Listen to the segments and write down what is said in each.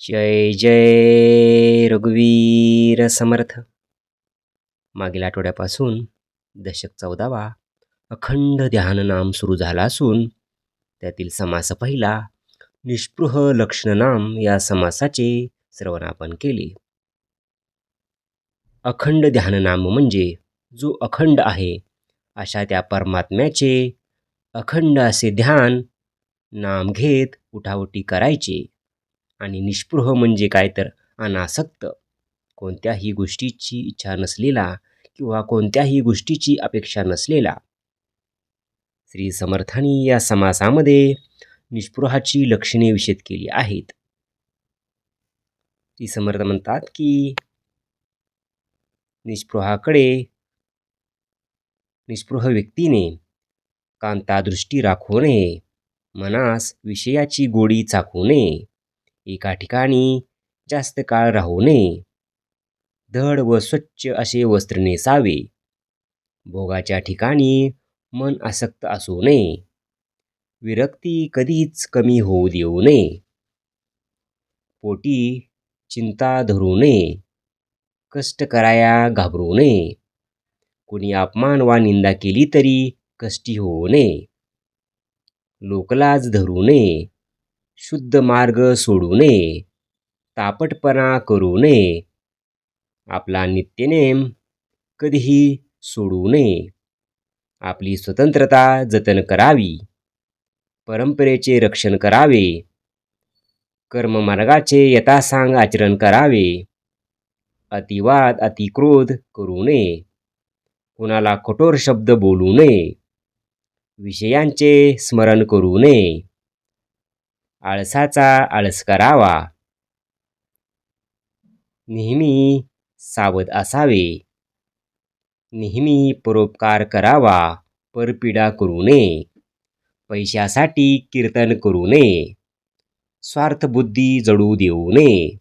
जय जय रघुवीर समर्थ. मागील आठवड्यापासून दशक चौदावा अखंड ध्यान नाम सुरू झाला असून त्यातील समास पहिला निष्पृह लक्षण नाम या समासाचे श्रवण आपण केले. अखंड ध्यान नाम म्हणजे जो अखंड आहे अशा त्या परमात्म्याचे अखंड असे ध्यान नाम घेत उठावटी करायचे. आणि निष्पृह म्हणजे काय तर अनासक्त. कोणत्याही गोष्टीची इच्छा नसलेला किंवा कोणत्याही गोष्टीची अपेक्षा नसलेला. श्री समर्थानी या समासामध्ये निष्पृहाची लक्षणे विषद केली आहेत. श्री समर्थ म्हणतात की निष्पृहाकडे निष्पृह व्यक्तीने कांतादृष्टी राखू नये मनास विषयाची गोडी चाखू नये एका ठिकाणी जास्त काळ राहू नये. धड व स्वच्छ असे वस्त्र नेसावे. भोगाच्या ठिकाणी मन आसक्त असू नये. विरक्ती कधीच कमी होऊ देऊ नये. पोटी चिंता धरू नये. कष्ट कराया घाबरू नये. कुणी अपमान वा निंदा केली तरी कष्टी होऊ नये. लोकलाज धरू नये. शुद्ध मार्ग सोडू नये. तापटपणा करू नये. आपला नित्यनेम कधीही सोडू नये. आपली स्वतंत्रता जतन करावी. परंपरेचे रक्षण करावे. कर्ममार्गाचे यथासांग आचरण करावे. अतिवाद अतिक्रोध करू नये. कुणाला कठोर शब्द बोलू नये. विषयांचे स्मरण करू नये. आळसाचा आळस करावा. नेहमी सावध असावे. नेहमी परोपकार करावा. परपीडा करू नये. पैशासाठी कीर्तन करू नये. स्वार्थबुद्धी जडू देऊ नये.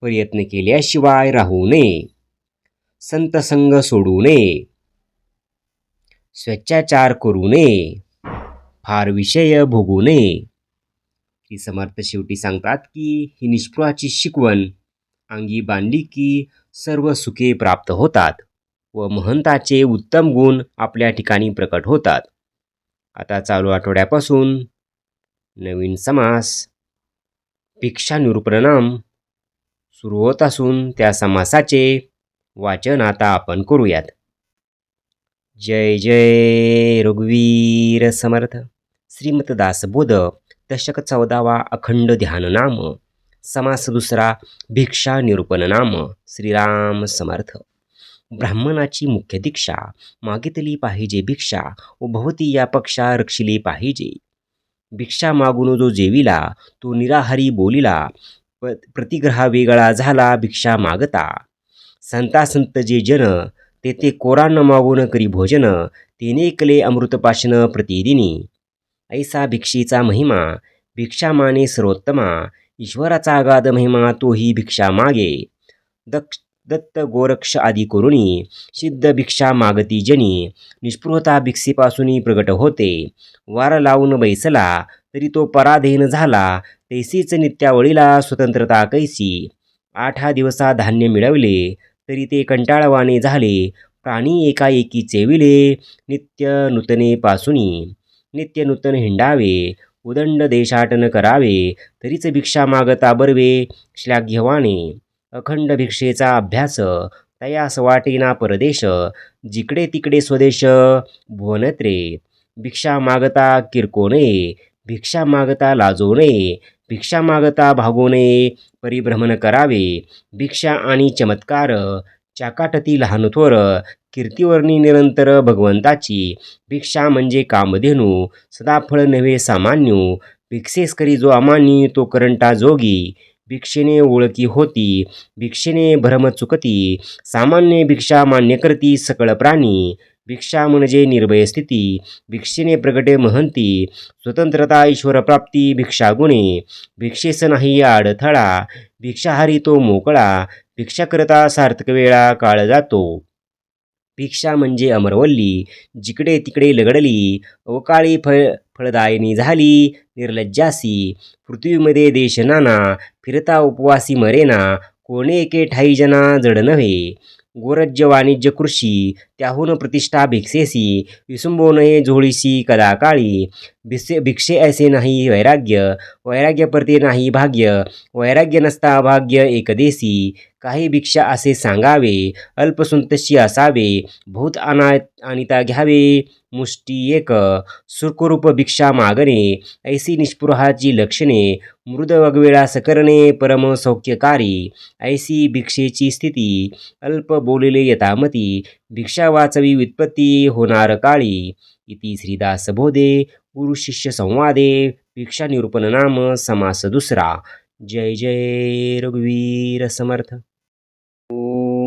प्रयत्न केल्याशिवाय राहू नये. संतसंग सोडू नये. स्वेच्छाचार करू नये. फार विषय भोगू नये. ही समर्थ शेवटी सांगतात की ही निष्पृहाची शिकवण अंगी बांधली की सर्व सुखे प्राप्त होतात व महंताचे उत्तम गुण आपल्या ठिकाणी प्रकट होतात. आता चालू आठवड्यापासून नवीन समास भिक्षा निरूपणाम सुरू होत असून त्या समासाचे वाचन आता आपण करूयात. जय जय रघुवीर समर्थ. श्रीमतदासबोध दशक चौदावा अखंड ध्यान नाम समास दुसरा भिक्षा निरूपण नाम श्रीराम समर्थ. ब्राह्मणाची मुख्य दीक्षा मागितली पाहिजे भिक्षा व भवती या पक्षा रक्षिली पाहिजे. भिक्षा मागून जो जेविला तो निराहारी बोलिला प प्रतिग्रहा वेगळा झाला भिक्षा मागता. संता संत जे जन तेथे कोरान मागून करी भोजन तेने कले अमृतपाशन प्रतिदिनी. ऐसा भिक्षीचा महिमा भिक्षा माने सर्वोत्तमा ईश्वराचा अगाध महिमा तोही भिक्षा मागे. दक्ष दत्त गोरक्ष आदी करुणी सिद्ध भिक्षा मागती जनी निष्पृहता भिक्षेपासून प्रगट होते. वार लावून बैसला तरी तो पराधीन झाला तैसीच नित्यावळीला स्वतंत्रता कैसी. आठा दिवसा धान्य मिळवले तरी ते कंटाळवाणे झाले प्राणी एकाएकी चेविले नित्य नूतने पासुनी नित्यनूतन हिंडावे उदंड देशाटन करावे तरीच भिक्षा मागता बरवे श्लाघ्यवाने अखंड भिक्षेचा अभ्यास तयास वाटेना परदेश जिकडे तिकडे स्वदेश भुवनत्रे. भिक्षा मागता किरको नये भिक्षा मागता लाजो नये भिक्षा मागता भागो नये परिभ्रमण करावे. भिक्षा आणि चमत्कार चाकाटती लहान थोर कीर्तिवर्णी निरंतर भगवंताची. भिक्षा म्हणजे कामधेनू सदाफळ नव्हे सामान्यू. भिक्षेस करी जो अमानी तो करंटा जोगी. भिक्षेने ओळखी होती भिक्षेने भ्रम चुकती. सामान्य भिक्षा मान्य करती सकळ प्राणी. भिक्षा म्हणजे निर्भय स्थिती. भिक्षेने प्रगटे महंती. स्वतंत्रता ईश्वरप्राप्ती भिक्षा गुणे. भिक्षेस नाही अडथळा भिक्षाहारी तो मोकळा. भिक्षाकरता सार्थक वेळा काळ जातो. भिक्षा म्हणजे अमरवल्ली जिकडे तिकडे लगडली अवकाळी फळ फळदायिनी झाली निर्लज्जासी. पृथ्वीमध्ये देश नाना फिरता उपवासी मरेना कोणी एके ठाई जना जड नव्हे. गोरज्य वाणिज्य कृषी त्याहून प्रतिष्ठा भिक्षेसी विसुंबोनये झोळीसी कदा काळी. भिसे भिक्षे ऐसे नाही वैराग्य वैराग्य परते नाही भाग्य वैराग्य नसता भाग्य एकदेसी. काही भिक्षा असे सांगावे अल्पसुंतशी असावे भूत अना अनिता घ्यावे. मुष्टी एक सुखरूप भिक्षा मागणे ऐसी निष्पृहाची लक्षणे मृद वगवेळास करणे परम सौख्यकारी ऐसी भिक्षेची स्थिती अल्प बोलले यथामती भिक्षा वाचवी व्युत्पत्ती होणार काळी इति श्रीदास बोधे गुरु संवादे भिक्षा निरूपण नाम समास दुसरा जय जय रघुवीर समर्थ।